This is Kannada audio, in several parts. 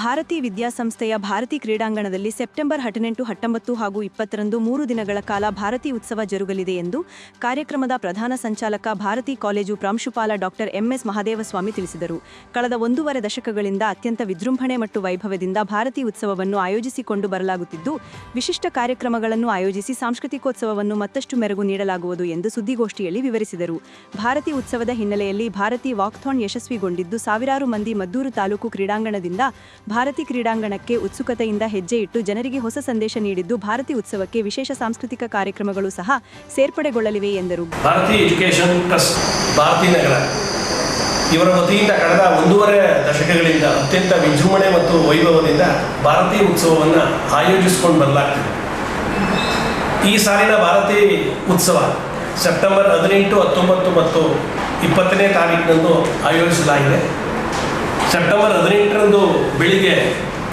ಭಾರತಿ ವಿದ್ಯಾಸಂಸ್ಥೆಯ ಭಾರತಿ ಕ್ರೀಡಾಂಗಣದಲ್ಲಿ ಸೆಪ್ಟೆಂಬರ್ ಹದಿನೆಂಟು, ಹತ್ತೊಂಬತ್ತು ಹಾಗೂ ಇಪ್ಪತ್ತರಂದು ಮೂರು ದಿನಗಳ ಕಾಲ ಭಾರತಿ ಉತ್ಸವ ಜರುಗಲಿದೆ ಎಂದು ಕಾರ್ಯಕ್ರಮದ ಪ್ರಧಾನ ಸಂಚಾಲಕ ಭಾರತಿ ಕಾಲೇಜು ಪ್ರಾಂಶುಪಾಲ ಡಾಕ್ಟರ್ ಎಂಎಸ್ ಮಹದೇವಸ್ವಾಮಿ ತಿಳಿಸಿದರು. ಕಳೆದ ಒಂದೂವರೆ ದಶಕಗಳಿಂದ ಅತ್ಯಂತ ವಿಜೃಂಭಣೆ ಮತ್ತು ವೈಭವದಿಂದ ಭಾರತಿ ಉತ್ಸವವನ್ನು ಆಯೋಜಿಸಿಕೊಂಡು ಬರಲಾಗುತ್ತಿದ್ದು, ವಿಶಿಷ್ಟ ಕಾರ್ಯಕ್ರಮಗಳನ್ನು ಆಯೋಜಿಸಿ ಸಾಂಸ್ಕೃತಿಕೋತ್ಸವವನ್ನು ಮತ್ತಷ್ಟು ಮೆರಗು ನೀಡಲಾಗುವುದು ಎಂದು ಸುದ್ದಿಗೋಷ್ಠಿಯಲ್ಲಿ ವಿವರಿಸಿದರು. ಭಾರತಿ ಉತ್ಸವದ ಹಿನ್ನೆಲೆಯಲ್ಲಿ ಭಾರತಿ ವಾಕ್ಥಾನ್ ಯಶಸ್ವಿಗೊಂಡಿದ್ದು, ಸಾವಿರಾರು ಮಂದಿ ಮದ್ದೂರು ತಾಲೂಕು ಕ್ರೀಡಾಂಗಣದಿಂದ ಭಾರತಿ ಕ್ರೀಡಾಂಗಣಕ್ಕೆ ಉತ್ಸುಕತೆಯಿಂದ ಹೆಜ್ಜೆ ಇಟ್ಟು ಜನರಿಗೆ ಹೊಸ ಸಂದೇಶ ನೀಡಿದ್ದು ಭಾರತಿ ಉತ್ಸವಕ್ಕೆ ವಿಶೇಷ ಸಾಂಸ್ಕೃತಿಕ ಕಾರ್ಯಕ್ರಮಗಳು ಸಹ ಸೇರ್ಪಡೆಗೊಳ್ಳಲಿವೆ ಎಂದರು. ಭಾರತಿ ಎಜುಕೇಶನ್ ನಗರ. ಇವರ ವತಿಯಿಂದ ಕಳೆದ ಒಂದೂವರೆ ದಶಕಗಳಿಂದ ಅತ್ಯಂತ ವಿಜೃಂಭಣೆ ಮತ್ತು ವೈಭವದಿಂದ ಭಾರತೀಯ ಉತ್ಸವವನ್ನು ಆಯೋಜಿಸಿಕೊಂಡು ಬರಲಾಗ್ತಿದೆ ಈ ಸಾಲಿನ ಭಾರತೀಯ ಉತ್ಸವ ಸೆಪ್ಟೆಂಬರ್ ಹದಿನೆಂಟು ಹತ್ತೊಂಬತ್ತು ಮತ್ತು ಇಪ್ಪತ್ತನೇ ತಾರೀಕಿನಂದು ಆಯೋಜಿಸಲಾಗಿದೆ. ಸೆಪ್ಟೆಂಬರ್ ಹದಿನೆಂಟರಂದು ಬೆಳಿಗ್ಗೆ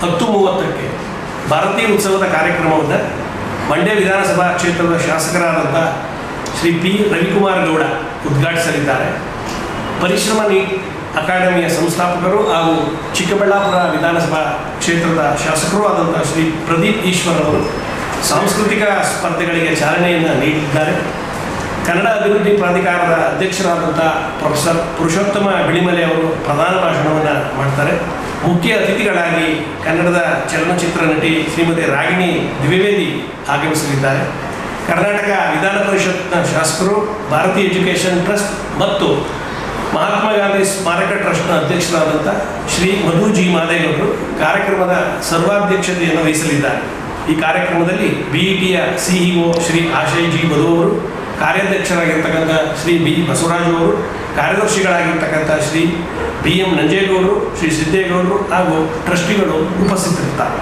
ಹತ್ತು ಮೂವತ್ತಕ್ಕೆ ಭಾರತೀಯ ಉತ್ಸವದ ಕಾರ್ಯಕ್ರಮವನ್ನು ಮಂಡ್ಯ ವಿಧಾನಸಭಾ ಕ್ಷೇತ್ರದ ಶಾಸಕರಾದಂಥ ಶ್ರೀ ಪಿ ರವಿಕುಮಾರ್ ಗೌಡ ಉದ್ಘಾಟಿಸಲಿದ್ದಾರೆ. ಪರಿಶ್ರಮ ನೀಟ್ ಅಕಾಡೆಮಿಯ ಸಂಸ್ಥಾಪಕರು ಹಾಗೂ ಚಿಕ್ಕಬಳ್ಳಾಪುರ ವಿಧಾನಸಭಾ ಕ್ಷೇತ್ರದ ಶಾಸಕರೂ ಆದಂಥ ಶ್ರೀ ಪ್ರದೀಪ್ ಈಶ್ವರ್ ಅವರು ಸಾಂಸ್ಕೃತಿಕ ಸ್ಪರ್ಧೆಗಳಿಗೆ ಚಾಲನೆಯನ್ನು ನೀಡಿದ್ದಾರೆ. ಕನ್ನಡ ಅಭಿವೃದ್ಧಿ ಪ್ರಾಧಿಕಾರದ ಅಧ್ಯಕ್ಷರಾದಂಥ ಪ್ರೊಫೆಸರ್ ಪುರುಷೋತ್ತಮ ಬಿಳಿಮಲೆ ಅವರು ಪ್ರಧಾನ ಭಾಷಣವನ್ನು ಮಾಡ್ತಾರೆ. ಮುಖ್ಯ ಅತಿಥಿಗಳಾಗಿ ಕನ್ನಡದ ಚಲನಚಿತ್ರ ನಟಿ ಶ್ರೀಮತಿ ರಾಗಿಣಿ ದ್ವಿವೇದಿ ಆಗಮಿಸಲಿದ್ದಾರೆ. ಕರ್ನಾಟಕ ವಿಧಾನ ಪರಿಷತ್ನ ಶಾಸಕರು ಭಾರತೀಯ ಎಜುಕೇಷನ್ ಟ್ರಸ್ಟ್ ಮತ್ತು ಮಹಾತ್ಮ ಗಾಂಧಿ ಸ್ಮಾರಕ ಟ್ರಸ್ಟ್ನ ಅಧ್ಯಕ್ಷರಾದಂಥ ಶ್ರೀ ಮಧು ಜಿ ಮಾದೇಗೌಡರು ಕಾರ್ಯಕ್ರಮದ ಸರ್ವಾಧ್ಯಕ್ಷತೆಯನ್ನು ವಹಿಸಲಿದ್ದಾರೆ. ಈ ಕಾರ್ಯಕ್ರಮದಲ್ಲಿ ಬಿಇಟಿಯ ಸಿಇಒ ಶ್ರೀ ಆಶಯ್ ಜಿ ಮಧು ಅವರು ಕಾರ್ಯಾಧ್ಯಕ್ಷರಾಗಿರ್ತಕ್ಕಂಥ ಶ್ರೀ ಬಿ ಬಸವರಾಜ್ ಅವರು, ಕಾರ್ಯದರ್ಶಿಗಳಾಗಿರ್ತಕ್ಕಂಥ ಶ್ರೀ ಬಿ ಎಂ ನಂಜೇಗೌಡರು, ಶ್ರೀ ಸಿದ್ದೇಗೌಡರು ಹಾಗೂ ಟ್ರಸ್ಟಿಗಳು ಉಪಸ್ಥಿತರಿರ್ತಾರೆ.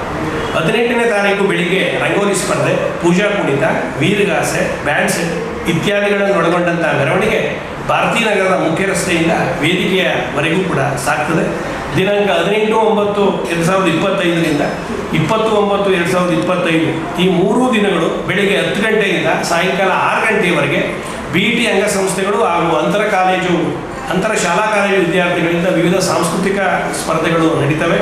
ಹದಿನೆಂಟನೇ ತಾರೀಕು ಬೆಳಿಗ್ಗೆ ರಂಗೋಲಿ ಸ್ಪರ್ಧೆ, ಪೂಜಾ ಕುಣಿತ, ವೀರಗಾಸೆ, ಬ್ಯಾಂಡ್ ಸೆಟ್ ಇತ್ಯಾದಿಗಳನ್ನು ಒಳಗೊಂಡಂಥ ಮೆರವಣಿಗೆ ಭಾರತೀಯ ನಗರದ ಮುಖ್ಯ ರಸ್ತೆಯಿಂದ ವೇದಿಕೆಯವರೆಗೂ ಕೂಡ ಸಾಗ್ತದೆ. ದಿನಾಂಕ ಹದಿನೆಂಟು ಒಂಬತ್ತು ಎರಡು ಸಾವಿರದ ಇಪ್ಪತ್ತೈದರಿಂದ ಇಪ್ಪತ್ತು ಒಂಬತ್ತು ಎರಡು ಸಾವಿರದ ಇಪ್ಪತ್ತೈದು ಈ ಮೂರೂ ದಿನಗಳು ಬೆಳಿಗ್ಗೆ ಹತ್ತು ಗಂಟೆಯಿಂದ ಸಾಯಂಕಾಲ ಆರು ಗಂಟೆಯವರೆಗೆ ಬಿ ಟಿ ಅಂಗಸಂಸ್ಥೆಗಳು ಹಾಗೂ ಅಂತರ ಕಾಲೇಜು, ಅಂತರ ಶಾಲಾ ಕಾಲೇಜು ವಿದ್ಯಾರ್ಥಿಗಳಿಂದ ವಿವಿಧ ಸಾಂಸ್ಕೃತಿಕ ಸ್ಪರ್ಧೆಗಳು ನಡೀತವೆ.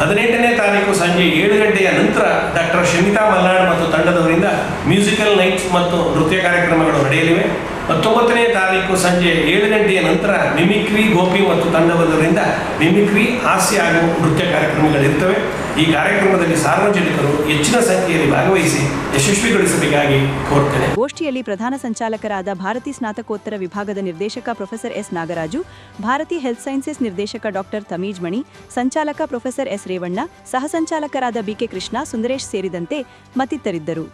ಹದಿನೆಂಟನೇ ತಾರೀಕು ಸಂಜೆ ಏಳು ಗಂಟೆಯ ನಂತರ ಡಾಕ್ಟರ್ ಶಮಿತಾ ಮಲ್ನಾಡ್ ಮತ್ತು ತಂಡದವರಿಂದ ಮ್ಯೂಸಿಕಲ್ ನೈಟ್ಸ್ ಮತ್ತು ನೃತ್ಯ ಕಾರ್ಯಕ್ರಮಗಳು ನಡೆಯಲಿವೆ. ಹತ್ತೊಂಬತ್ತನೇ ತಾರೀಕು ಸಂಜೆ ಏಳು ಗಂಟೆಯ ನಂತರ ಮಿಮಿಕ್ರಿ, ಗೋಪಿ ಮತ್ತು ತಂಡವೊಂದರಿಂದ ಮಿಮಿಕ್ರಿ, ಹಾಸ್ಯ ಹಾಗೂ ನೃತ್ಯ ಕಾರ್ಯಕ್ರಮಗಳಿರ್ತವೆ ಈ ಕಾರ್ಯಕ್ರಮದಲ್ಲಿ ಸಾರ್ವಜನಿಕರು ಹೆಚ್ಚಿನ ಸಂಖ್ಯೆಯಲ್ಲಿ ಭಾಗವಹಿಸಿ ಯಶಸ್ವಿಗೊಳಿಸಬೇಕಾಗಿ ಕೋರ್ತೇನೆ. ಗೋಷ್ಠಿಯಲ್ಲಿ ಪ್ರಧಾನ ಸಂಚಾಲಕರಾದ ಭಾರತಿ ಸ್ನಾತಕೋತ್ತರ ವಿಭಾಗದ ನಿರ್ದೇಶಕ professor S Nagaraju, Bharathi health sciences ನಿರ್ದೇಶಕ ಡಾಕ್ಟರ್ ತಮೀಜ್ ಮಣಿ, ಸಂಚಾಲಕ ಪ್ರೊಫೆಸರ್ ಎಸ್ ರೇವಣ್ಣ, ಸಹ ಸಂಚಾಲಕರಾದ ಬಿಕೆ ಕೃಷ್ಣ, ಸುಂದರೇಶ್ ಸೇರಿದಂತೆ ಮತ್ತಿತರಿದ್ದರು.